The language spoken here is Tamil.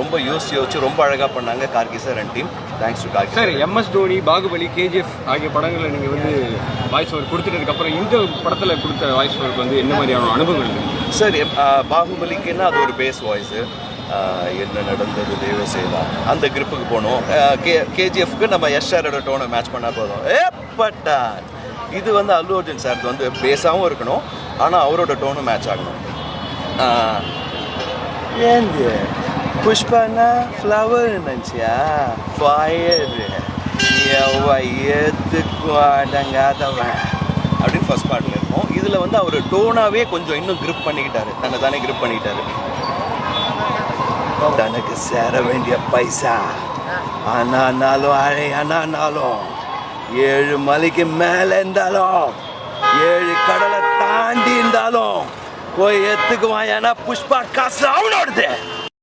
ரொம்ப யோசிச்சு யோசிச்சு ரொம்ப அழகாக பண்ணாங்க Karky sir and team thanks to Karky sir MS Dhoni Baahubali KGF ஆகிய படங்களில் நீங்கள் வந்து வாய்ஸ் ஓவர் கொடுத்துட்டதுக்கு அப்புறம் இந்த படத்தில் கொடுத்த வாய்ஸ் ஓவருக்கு வந்து என்ன மாதிரியான அனுபவங்கள் சார் பாகுபலிக்குன்னா அது ஒரு பேஸ் வாய்ஸு என்ன நடந்தது தேவ செய்தா அந்த கிரிப்புக்கு போகணும் கே கேஜிஎஃப்க்கு நம்ம எஸ்ஆரோட டோனை மேட்ச் பண்ணால் போதும். ஏ இது வந்து அல்லு அர்ஜுன் சார் வந்து பேஸாகவும் இருக்கணும். ஆனால் அவரோட டோனும் மேட்ச் ஆகணும். ஏந்து புஷ்பானா ஃப்ளவர் நினச்சியா ஃபயர் எவ்வா எதுக்கும் அடங்காதவன் அப்படின்னு ஃபர்ஸ்ட் பார்ட்டில் இருக்கும். இதில் வந்து அவர் டோனாகவே கொஞ்சம் இன்னும் grip பண்ணிக்கிட்டாரு. தன்னை தானே grip பண்ணிக்கிட்டாரு. தனக்கு சேர வேண்டிய பைசா. ஆனானாலும் அழை ஆனானாலும் ஏழு மலைக்கு மேலே இருந்தாலும் ஏழு கடலை தாண்டி இருந்தாலும் போய் எத்துக்குவான் ஏன்னா புஷ்பா காசு அவனோடது.